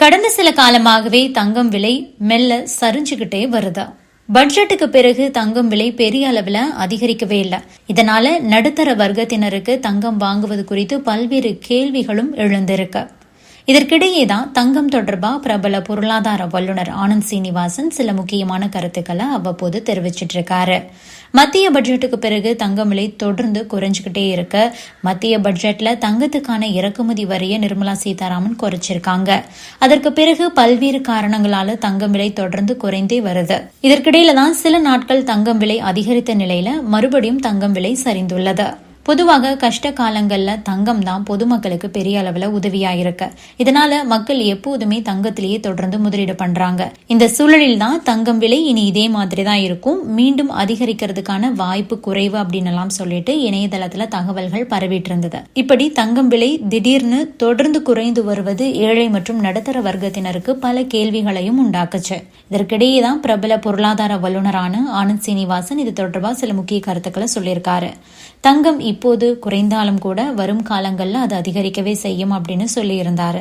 கடந்த சில காலமாகவே தங்கம் விலை மெல்ல சரிஞ்சுகிட்டே வருது? பட்ஜெட்டுக்கு பிறகு தங்கம் விலை பெரிய அளவில் அதிகரிக்கவே இல்லை. இதனால நடுத்தர வர்க்கத்தினருக்கு தங்கம் வாங்குவது குறித்து பல்வேறு கேள்விகளும் எழுந்திருக்கு. இதற்கிடையே தான் தங்கம் தொடர்பா பிரபல பொருளாதார வல்லுநர் ஆனந்த் சீனிவாசன் சில முக்கியமான கருத்துக்களை அவ்வப்போது தெரிவிச்சிட்டு இருக்காரு மத்திய பட்ஜெட்டுக்கு பிறகு தங்கம் விலை தொடர்ந்து குறைஞ்சுக்கிட்டே இருக்க மத்திய பட்ஜெட்ல தங்கத்துக்கான இறக்குமதி வரியை நிர்மலா சீதாராமன் குறைச்சிருக்காங்க. அதற்கு பிறகு பல்வேறு காரணங்களால தங்கம் விலை தொடர்ந்து குறைந்தே வருது. இதற்கிடையில தான் சில நாட்கள் தங்கம் விலை அதிகரித்த நிலையில மறுபடியும் தங்கம் விலை சரிந்துள்ளது. பொதுவாக கஷ்ட காலங்களில் தங்கம் தான் பொதுமக்களுக்கு பெரிய அளவில் உதவியாக இருக்கு. இதனால மக்கள் எப்போதுமே தங்கத்திலேயே தொடர்ந்து முதலீடு பண்றாங்க. இந்த சூழலில் தான் தங்கம் விலை இனி இதே மாதிரி தான் இருக்கும். மீண்டும் அதிகரிக்கிறதுக்கான வாய்ப்பு குறைவு அப்படின்னு எல்லாம் சொல்லிட்டு இணையதளத்துல தகவல்கள் பரவிட்டு இருந்தது இப்படி தங்கம் விலை திடீர்னு தொடர்ந்து குறைந்து வருவது ஏழை மற்றும் நடுத்தர வர்க்கத்தினருக்கு பல கேள்விகளையும் உண்டாக்குச்சு. இதற்கிடையே தான் பிரபல பொருளாதார வல்லுநரான ஆனந்த் சீனிவாசன் இது தொடர்பாக சில முக்கிய கருத்துக்களை சொல்லியிருக்காரு. தங்கம் இப்போது குறைந்தாலும் கூட வரும் காலங்களில் அது அதிகரிக்கவே செய்யும் அப்படின்னு சொல்லியிருந்தார்.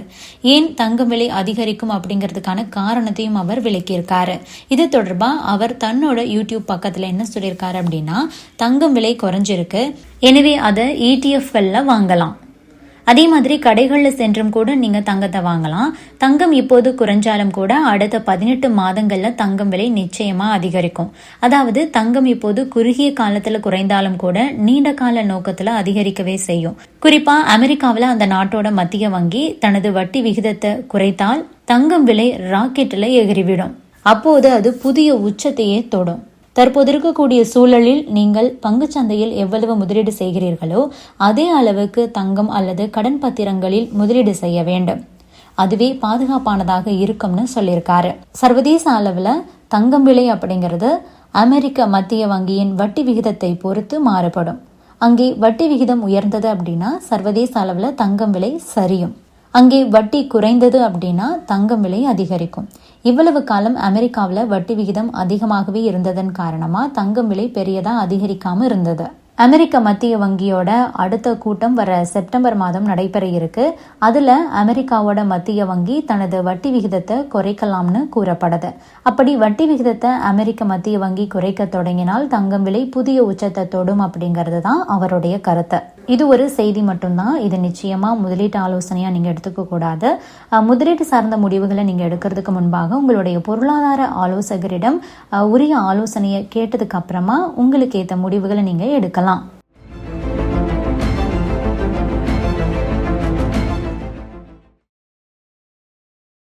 ஏன் தங்கம் விலை அதிகரிக்கும் அப்படிங்கிறதுக்கான காரணத்தையும் அவர் விளக்கியிருக்காரு. இது தொடர்பாக அவர் தன்னோட யூடியூப் பக்கத்தில் என்ன சொல்லியிருக்காரு அப்படின்னா தங்கம் விலை குறைஞ்சிருக்கு எனவே அதை இடிஎஃப்களில் வாங்கலாம். அதே மாதிரி கடைகளில் சென்றும் கூட நீங்கள் தங்கத்தை வாங்கலாம். தங்கம் இப்போது குறைஞ்சாலும் கூட அடுத்த பதினெட்டு மாதங்களில் தங்கம் விலை நிச்சயமாக அதிகரிக்கும். அதாவது தங்கம் இப்போது குறுகிய காலத்தில் குறைந்தாலும் கூட நீண்ட கால நோக்கத்தில் அதிகரிக்கவே செய்யும். குறிப்பாக அமெரிக்காவில் அந்த நாட்டோட மத்திய வங்கி தனது வட்டி விகிதத்தை குறைத்தால் தங்கம் விலை ராக்கெட்டில் எகிறிவிடும் அப்போது அது புதிய உச்சத்தையே தொடும். தற்போது இருக்கக்கூடிய சூழலில் நீங்கள் பங்குச்சந்தையில் எவ்வளவு முதலீடு செய்கிறீர்களோ அதே அளவுக்கு தங்கம் அல்லது கடன் பத்திரங்களில் முதலீடு செய்ய வேண்டும். அதுவே பாதுகாப்பானதாக இருக்கும்னு சொல்லியிருக்காரு. சர்வதேச அளவில் தங்கம் விலை அப்படிங்கிறது அமெரிக்க மத்திய வங்கியின் வட்டி விகிதத்தை பொறுத்து மாறுபடும். அங்கே வட்டி விகிதம் உயர்ந்தது அப்படின்னா சர்வதேச அளவில் தங்கம் விலை சரியும். அங்கே வட்டி குறைந்தது அப்படின்னா தங்கம் விலை அதிகரிக்கும். இவ்வளவு காலம் அமெரிக்காவில் வட்டி விகிதம் அதிகமாகவே இருந்ததன் காரணமாக தங்கம் விலை பெரியதாக அதிகரிக்காமல் இருந்தது. அமெரிக்க மத்திய வங்கியோட அடுத்த கூட்டம் வர செப்டம்பர் மாதம் நடைபெற இருக்கு. அதுல அமெரிக்காவோட மத்திய வங்கி தனது வட்டி விகிதத்தை குறைக்கலாம்னு கூறப்படுது. அப்படி வட்டி விகிதத்தை அமெரிக்க மத்திய வங்கி குறைக்க தொடங்கினால் தங்கம் விலை புதிய உச்சத்தை தொடும் அப்படிங்கிறது தான் அவருடைய கருத்து. இது ஒரு செய்தி மட்டும்தான். இது நிச்சயமாக முதலீட்டு ஆலோசனையாக நீங்கள் எடுத்துக்க கூடாது. முதலீட்டு சார்ந்த முடிவுகளை நீங்கள் எடுக்கிறதுக்கு முன்பாக உங்களுடைய பொருளாதார ஆலோசகரிடம் உரிய ஆலோசனையை கேட்டதுக்கு அப்புறமா உங்களுக்கு ஏற்ற முடிவுகளை நீங்கள் எடுக்கலாம்.